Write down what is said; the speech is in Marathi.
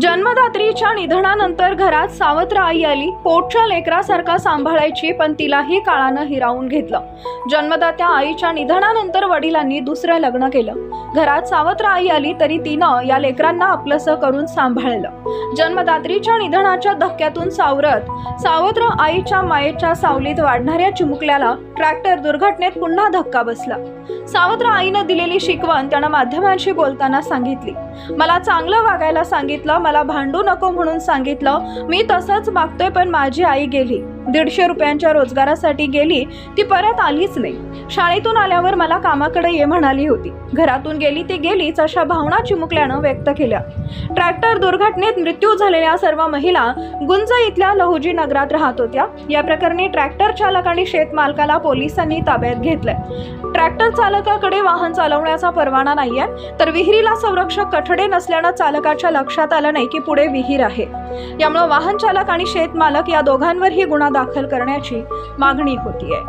जन्मदात्रीच्या निधनानंतर घरात सावत्र आई आली. पोटच्या लेकरासारखा सांभाळायची पण तिलाही काळानं हिरावून घेतलं. जन्मदात्या आईच्या निधनानंतर वडिलांनी दुसरं लग्न केलं. घरात सावत्र आई आली तरी तिनं या लेकरांना आपलंसं करून सांभाळलं. जन्मदात्रीच्या निधनाच्या धक्क्यातून सावरत सावत्र आईच्या मायेच्या सावलीत वाढणाऱ्या चिमुकल्याला ट्रॅक्टर दुर्घटनेत पुन्हा धक्का बसला. सावत्र आईनं दिलेली शिकवण त्यानं माध्यमांशी बोलताना सांगितली. मला चांगलं वागायला सांगितलं मला भांडू नको म्हणून सांगितलं. मी तसंच मागतोय पण माझी आई गेली. दीडशे रुपयांच्या रोजगारासाठी गेली ती परत आलीच नाही. शाळेतून आल्यावर मला कामाकडे ये म्हणाली होती. घरातून गेली ती गेलीच अशा भावना चिमुकल्यानं व्यक्त केल्या. ट्रॅक्टर दुर्घटनेत मृत्यू झालेल्या सर्व महिला गुंज इथल्या लहुजी नगरात राहत होत्या. या प्रकरणी ट्रॅक्टर चालक आणि शेतमालकाला पोलिसांनी ताब्यात घेतलंय. ट्रॅक्टर चालकाकडे वाहन चालवण्याचा परवाना नाहीये तर विहिरीला संरक्षक कठडे नसल्यानं चालकाच्या लक्षात आलं नाही की पुढे विहीर आहे. यामुळे वाहन चालक आणि शेतमालक या दोघांवरही गुन्हा दाखल करण्याची मागणी होतीये.